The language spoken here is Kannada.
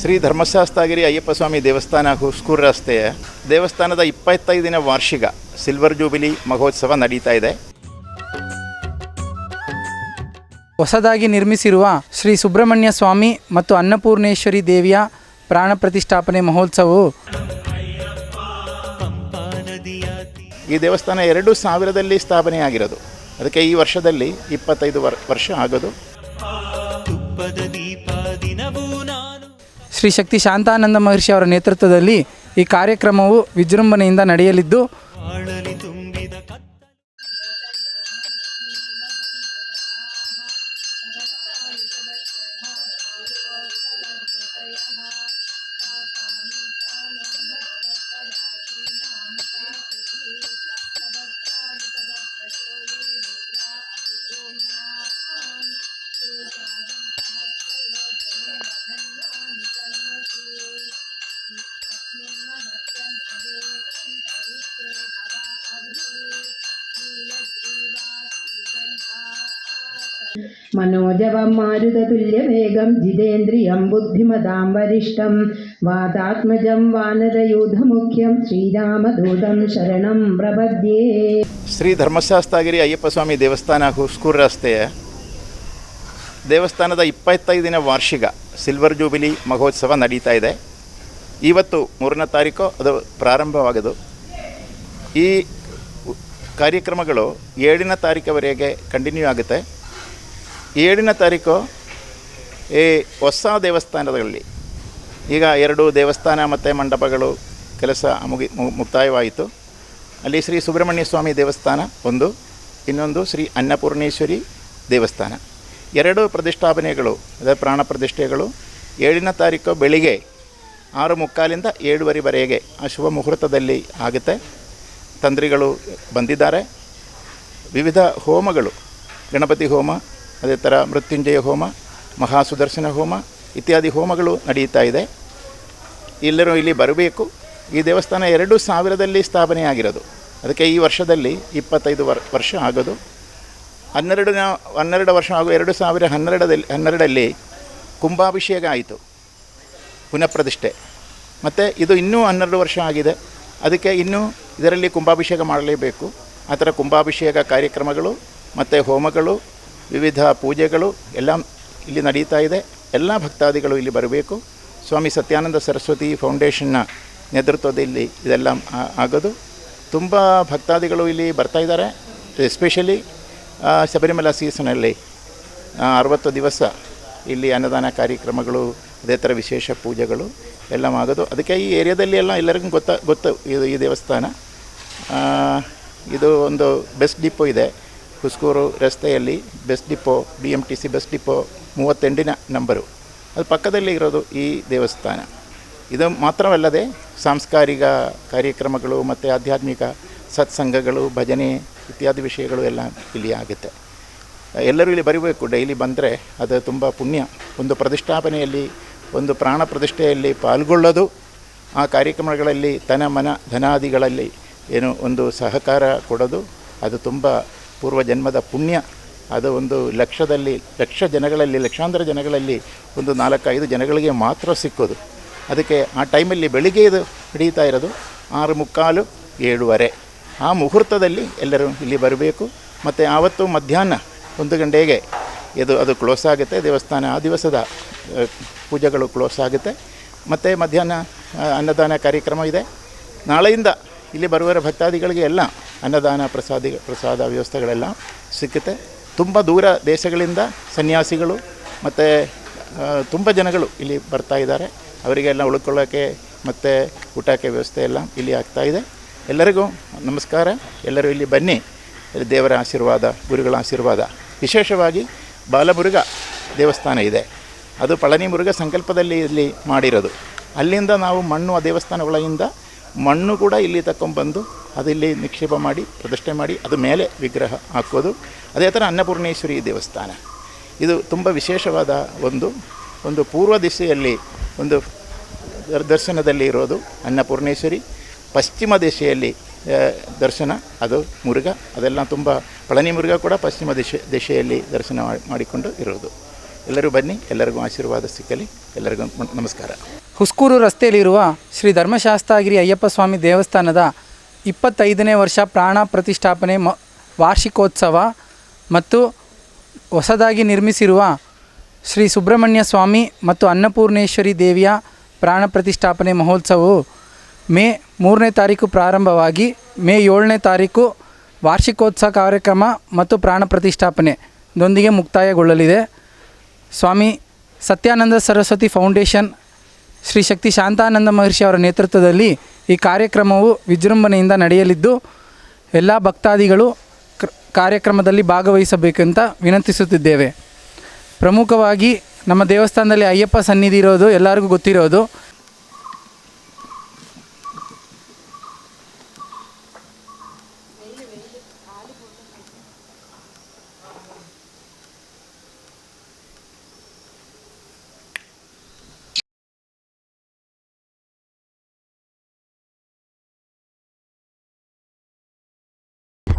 ಶ್ರೀ ಧರ್ಮಶಾಸ್ತಾಗಿರಿ ಅಯ್ಯಪ್ಪ ಸ್ವಾಮಿ ದೇವಸ್ಥಾನ ಹುಸ್ಕೂರು ರಸ್ತೆಯ ದೇವಸ್ಥಾನದ ಇಪ್ಪತ್ತೈದನೇ ವಾರ್ಷಿಕ ಸಿಲ್ವರ್ ಜೂಬಿಲಿ ಮಹೋತ್ಸವ ನಡೀತಾ ಇದೆ. ಹೊಸದಾಗಿ ನಿರ್ಮಿಸಿರುವ ಶ್ರೀ ಸುಬ್ರಹ್ಮಣ್ಯ ಸ್ವಾಮಿ ಮತ್ತು ಅನ್ನಪೂರ್ಣೇಶ್ವರಿ ದೇವಿಯ ಪ್ರಾಣ ಪ್ರತಿಷ್ಠಾಪನೆ ಮಹೋತ್ಸವವು ಈ ದೇವಸ್ಥಾನ ಎರಡು ಸಾವಿರದಲ್ಲಿ ಸ್ಥಾಪನೆ ಆಗಿರೋದು ಅದಕ್ಕೆ ಈ ವರ್ಷದಲ್ಲಿ ಇಪ್ಪತ್ತೈದು ವರ್ ವರ್ಷ ಆಗೋದು. ಶ್ರೀ ಶಕ್ತಿ ಶಾಂತಾನಂದ ಮಹರ್ಷಿ ಅವರ ನೇತೃತ್ವದಲ್ಲಿ ಈ ಕಾರ್ಯಕ್ರಮವು ವಿಜೃಂಭಣೆಯಿಂದ ನಡೆಯಲಿದ್ದು മനോജവം മാരുതതുല്യവേഗം ജിതേന്ദ്രിയം ബുദ്ധിമതാം വരിഷ്ടം വാതാത്മജം വാനരയൂഥമുഖ്യം ശ്രീരാമദൂതം ശരണം പ്രപദ്യേ ಶ್ರೀ ಧರ್ಮಶಾಸ್ತಾಗಿರಿ ಅಯ್ಯಪ್ಪ ಸ್ವಾಮಿ ದೇವಸ್ಥಾನ ಹುಸ್ಕೂರು ರಸ್ತೆಯ ದೇವಸ್ಥಾನದ ಇಪ್ಪತ್ತೈದನೇ ವಾರ್ಷಿಕ ಸಿಲ್ವರ್ ಜೂಬಿಲಿ ಮಹೋತ್ಸವ ನಡೀತಾ ಇದೆ ಇವತ್ತು ಮೂರನೇ ತಾರೀಕು ಅದು ಪ್ರಾರಂಭವಾಗೋದು ಈ ಉ- ಕಾರ್ಯಕ್ರಮಗಳು ಏಳನೇ ತಾರೀಕುವರೆಗೆ ಕಂಟಿನ್ಯೂ ಆಗುತ್ತೆ ಏಳನೇ ತಾರೀಕು ಈ ಹೊಸ ದೇವಸ್ಥಾನದಲ್ಲಿ. ಈಗ ಎರಡು ದೇವಸ್ಥಾನ ಮತ್ತು ಮಂಟಪಗಳು ಕೆಲಸ ಮುಗಿ ಮುಕ್ತಾಯವಾಯಿತು. ಅಲ್ಲಿ ಶ್ರೀ ಸುಬ್ರಹ್ಮಣ್ಯ ಸ್ವಾಮಿ ದೇವಸ್ಥಾನ ಒಂದು, ಇನ್ನೊಂದು ಶ್ರೀ ಅನ್ನಪೂರ್ಣೇಶ್ವರಿ ದೇವಸ್ಥಾನ. ಎರಡು ಪ್ರತಿಷ್ಠಾಪನೆಗಳು, ಅದೇ ಪ್ರಾಣ ಪ್ರತಿಷ್ಠೆಗಳು ಏಳನೇ ತಾರೀಕು ಬೆಳಿಗ್ಗೆ ಆರು ಮುಕ್ಕಾಲಿಂದ ಏಳುವರೆವರೆಗೆ ಆ ಶುಭ ಮುಹೂರ್ತದಲ್ಲಿ ಆಗುತ್ತೆ. ತಂತ್ರಿಗಳು ಬಂದಿದ್ದಾರೆ. ವಿವಿಧ ಹೋಮಗಳು, ಗಣಪತಿ ಹೋಮ ಅದೇ ಥರ ಮೃತ್ಯುಂಜಯ ಹೋಮ, ಮಹಾಸುದರ್ಶನ ಹೋಮ ಇತ್ಯಾದಿ ಹೋಮಗಳು ನಡೀತಾ ಇದೆ. ಎಲ್ಲರೂ ಇಲ್ಲಿ ಬರಬೇಕು. ಈ ದೇವಸ್ಥಾನ ಎರಡು ಸಾವಿರದಲ್ಲಿ ಸ್ಥಾಪನೆ ಆಗಿರೋದು. ಅದಕ್ಕೆ ಈ ವರ್ಷದಲ್ಲಿ ಇಪ್ಪತ್ತೈದು ವರ್, ವರ್ಷ ಆಗೋದು. ಹನ್ನೆರಡು ಹನ್ನೆರಡು ವರ್ಷ ಹಾಗೂ ಎರಡು ಸಾವಿರ ಹನ್ನೆರಡದಲ್ಲಿ, ಹನ್ನೆರಡಲ್ಲಿ ಕುಂಭಾಭಿಷೇಕ ಆಯಿತು. ಪುನಃ ಪ್ರತಿಷ್ಠೆ ಮತ್ತು ಇದು ಇನ್ನೂ ಹನ್ನೆರಡು ವರ್ಷ ಆಗಿದೆ. ಅದಕ್ಕೆ ಇನ್ನೂ ಇದರಲ್ಲಿ ಕುಂಭಾಭಿಷೇಕ ಮಾಡಲೇಬೇಕು. ಆ ಥರ ಕುಂಭಾಭಿಷೇಕ ಕಾರ್ಯಕ್ರಮಗಳು, ಮತ್ತು ಹೋಮಗಳು ವಿವಿಧ ಪೂಜೆಗಳು ಎಲ್ಲ ಇಲ್ಲಿ ನಡೀತಾ ಇದೆ. ಎಲ್ಲ ಭಕ್ತಾದಿಗಳು ಇಲ್ಲಿ ಬರಬೇಕು. ಸ್ವಾಮಿ ಸತ್ಯಾನಂದ ಸರಸ್ವತಿ ಫೌಂಡೇಶನ್ನ ನೇತೃತ್ವದಲ್ಲಿ ಇದೆಲ್ಲ ಆಗೋದು. ತುಂಬ ಭಕ್ತಾದಿಗಳು ಇಲ್ಲಿ ಬರ್ತಾ ಇದ್ದಾರೆ. ಎಸ್ಪೆಷಲಿ ಶಬರಿಮಲಾ ಸೀಸನಲ್ಲಿ ಅರವತ್ತು ದಿವಸ ಇಲ್ಲಿ ಅನ್ನದಾನ ಕಾರ್ಯಕ್ರಮಗಳು, ಅದೇ ಥರ ವಿಶೇಷ ಪೂಜೆಗಳು ಎಲ್ಲ ಆಗೋದು. ಅದಕ್ಕೆ ಈ ಏರಿಯಾದಲ್ಲಿ ಎಲ್ಲ ಎಲ್ಲರಿಗೂ ಗೊತ್ತ, ಗೊತ್ತು, ಇದು ಈ ದೇವಸ್ಥಾನ. ಇದು ಒಂದು ಬೆಸ್ಟ್ ಡಿಪೋ ಇದೆ. ಹುಸ್ಕೂರು ರಸ್ತೆಯಲ್ಲಿ bus depot B M T C bus depot ಮೂವತ್ತೆಂಟಿನ number ಅದು ಪಕ್ಕದಲ್ಲಿ ಇರೋದು ಈ ದೇವಸ್ಥಾನ. ಇದು ಮಾತ್ರವಲ್ಲದೆ ಸಾಂಸ್ಕಾರಿಕ ಕಾರ್ಯಕ್ರಮಗಳು ಮತ್ತು ಆಧ್ಯಾತ್ಮಿಕ ಸತ್ಸಂಗಗಳು, ಭಜನೆ ಇತ್ಯಾದಿ ವಿಷಯಗಳು ಎಲ್ಲ ಇಲ್ಲಿ ಆಗುತ್ತೆ. ಎಲ್ಲರೂ ಇಲ್ಲಿ ಬರಬೇಕು. ಡೈಲಿ ಬಂದರೆ ಅದು ತುಂಬ ಪುಣ್ಯ. ಒಂದು ಪ್ರತಿಷ್ಠಾಪನೆಯಲ್ಲಿ, ಒಂದು ಪ್ರಾಣ ಪ್ರತಿಷ್ಠೆಯಲ್ಲಿ ಪಾಲ್ಗೊಳ್ಳೋದು, ಆ ಕಾರ್ಯಕ್ರಮಗಳಲ್ಲಿ ತನ ಮನ ಧನಾದಿಗಳಲ್ಲಿ ಏನು ಒಂದು ಸಹಕಾರ ಕೊಡೋದು, ಅದು ತುಂಬ ಪೂರ್ವ ಜನ್ಮದ ಪುಣ್ಯ, ಅದು ಒಂದು ಲಕ್ಷದಲ್ಲಿ, ಲಕ್ಷ ಜನಗಳಲ್ಲಿ, ಲಕ್ಷಾಂತರ ಜನಗಳಲ್ಲಿ ಒಂದು ನಾಲ್ಕೈದು ಜನಗಳಿಗೆ ಮಾತ್ರ ಸಿಕ್ಕೋದು. ಅದಕ್ಕೆ ಆ ಟೈಮಲ್ಲಿ ಬೆಳಿಗ್ಗೆ ಇದು ಹಿಡಿಯುತ್ತಾ ಇರೋದು ಆರು ಮುಕ್ಕಾಲು ಏಳುವರೆ. ಆ ಮುಹೂರ್ತದಲ್ಲಿ ಎಲ್ಲರೂ ಇಲ್ಲಿ ಬರಬೇಕು. ಮತ್ತು ಆವತ್ತು ಮಧ್ಯಾಹ್ನ ಒಂದು ಗಂಟೆಗೆ ಇದು ಅದು ಕ್ಲೋಸ್ ಆಗುತ್ತೆ. ದೇವಸ್ಥಾನ ಆ ದಿವಸದ ಪೂಜೆಗಳು ಕ್ಲೋಸ್ ಆಗುತ್ತೆ. ಮತ್ತು ಮಧ್ಯಾಹ್ನ ಅನ್ನದಾನ ಕಾರ್ಯಕ್ರಮ ಇದೆ. ನಾಳೆಯಿಂದ ಇಲ್ಲಿ ಬರುವವರ ಭಕ್ತಾದಿಗಳಿಗೆ ಎಲ್ಲ ಅನ್ನದಾನ ಪ್ರಸಾದಿ ಪ್ರಸಾದ ವ್ಯವಸ್ಥೆಗಳೆಲ್ಲ ಸಿಕ್ಕುತ್ತೆ. ತುಂಬ ದೂರ ದೇಶಗಳಿಂದ ಸನ್ಯಾಸಿಗಳು ಮತ್ತು ತುಂಬ ಜನಗಳು ಇಲ್ಲಿ ಬರ್ತಾ ಇದ್ದಾರೆ. ಅವರಿಗೆಲ್ಲ ಉಳ್ಕೊಳ್ಳೋಕ್ಕೆ ಮತ್ತು ಊಟಕ್ಕೆ ವ್ಯವಸ್ಥೆ ಎಲ್ಲ ಇಲ್ಲಿ ಆಗ್ತಾ ಇದೆ. ಎಲ್ಲರಿಗೂ ನಮಸ್ಕಾರ. ಎಲ್ಲರೂ ಇಲ್ಲಿ ಬನ್ನಿ. ದೇವರ ಆಶೀರ್ವಾದ, ಗುರುಗಳ ಆಶೀರ್ವಾದ. ವಿಶೇಷವಾಗಿ ಬಾಲಮುರುಗ ದೇವಸ್ಥಾನ ಇದೆ. ಅದು ಪಳನಿ ಮುರುಘ ಸಂಕಲ್ಪದಲ್ಲಿ ಇಲ್ಲಿ ಮಾಡಿರೋದು. ಅಲ್ಲಿಂದ ನಾವು ಮಣ್ಣು ಆ ದೇವಸ್ಥಾನಗಳಿಂದ ಮಣ್ಣು ಕೂಡ ಇಲ್ಲಿ ತಗೊಂಬಂದು ಅದಿಲ್ಲಿ ನಿಕ್ಷೇಪ ಮಾಡಿ, ಪ್ರತಿಷ್ಠೆ ಮಾಡಿ, ಅದು ಮೇಲೆ ವಿಗ್ರಹ ಹಾಕೋದು. ಅದೇ ಥರ ಅನ್ನಪೂರ್ಣೇಶ್ವರಿ ದೇವಸ್ಥಾನ. ಇದು ತುಂಬ ವಿಶೇಷವಾದ ಒಂದು ಒಂದು ಪೂರ್ವ ದಿಶೆಯಲ್ಲಿ ಒಂದು ದರ್ಶನದಲ್ಲಿ ಇರೋದು ಅನ್ನಪೂರ್ಣೇಶ್ವರಿ. ಪಶ್ಚಿಮ ದಿಶೆಯಲ್ಲಿ ದರ್ಶನ, ಅದು ಮುರುಘ, ಅದೆಲ್ಲ ತುಂಬ ಪಳನಿ ಮುರುಘ ಕೂಡ ಪಶ್ಚಿಮ ದಿಶೆ, ದಿಶೆಯಲ್ಲಿ ದರ್ಶನ ಮಾಡಿ- ಮಾಡಿಕೊಂಡು ಇರೋದು. ಎಲ್ಲರೂ ಬನ್ನಿ, ಎಲ್ಲರಿಗೂ ಆಶೀರ್ವಾದ ಸಿಕ್ಕಲಿ, ಎಲ್ಲರಿಗೂ ನಮಸ್ಕಾರ. ಹುಸ್ಕೂರು ರಸ್ತೆಯಲ್ಲಿರುವ ಶ್ರೀ ಧರ್ಮಶಾಸ್ತಾಗಿರಿ ಅಯ್ಯಪ್ಪ ಸ್ವಾಮಿ ದೇವಸ್ಥಾನದ ಇಪ್ಪತ್ತೈದನೇ ವರ್ಷ ಪ್ರಾಣ ಪ್ರತಿಷ್ಠಾಪನೆ ಮ, ವಾರ್ಷಿಕೋತ್ಸವ ಮತ್ತು ಹೊಸದಾಗಿ ನಿರ್ಮಿಸಿರುವ ಶ್ರೀ ಸುಬ್ರಹ್ಮಣ್ಯ ಸ್ವಾಮಿ ಮತ್ತು ಅನ್ನಪೂರ್ಣೇಶ್ವರಿ ದೇವಿಯ ಪ್ರಾಣ ಪ್ರತಿಷ್ಠಾಪನೆ ಮಹೋತ್ಸವವು ಮೇ ಮೂರನೇ ತಾರೀಕು ಪ್ರಾರಂಭವಾಗಿ ಮೇ ಏಳನೇ ತಾರೀಕು ವಾರ್ಷಿಕೋತ್ಸವ ಕಾರ್ಯಕ್ರಮ ಮತ್ತು ಪ್ರಾಣ ಪ್ರತಿಷ್ಠಾಪನೆ ದೊಂದಿಗೆ ಮುಕ್ತಾಯಗೊಳ್ಳಲಿದೆ. ಸ್ವಾಮಿ ಸತ್ಯಾನಂದ ಸರಸ್ವತಿ ಫೌಂಡೇಶನ್ ಶ್ರೀ ಶಕ್ತಿ ಶಾಂತಾನಂದ ಮಹರ್ಷಿ ಅವರ ನೇತೃತ್ವದಲ್ಲಿ ಈ ಕಾರ್ಯಕ್ರಮವು ವಿಜೃಂಭಣೆಯಿಂದ ನಡೆಯಲಿದ್ದು, ಎಲ್ಲ ಭಕ್ತಾದಿಗಳು ಕ್ರ- ಕಾರ್ಯಕ್ರಮದಲ್ಲಿ ಭಾಗವಹಿಸಬೇಕಂತ ವಿನಂತಿಸುತ್ತಿದ್ದೇವೆ. ಪ್ರಮುಖವಾಗಿ ನಮ್ಮ ದೇವಸ್ಥಾನದಲ್ಲಿ ಅಯ್ಯಪ್ಪ ಸನ್ನಿಧಿ ಇರೋದು ಎಲ್ಲರಿಗೂ ಗೊತ್ತಿರೋದು.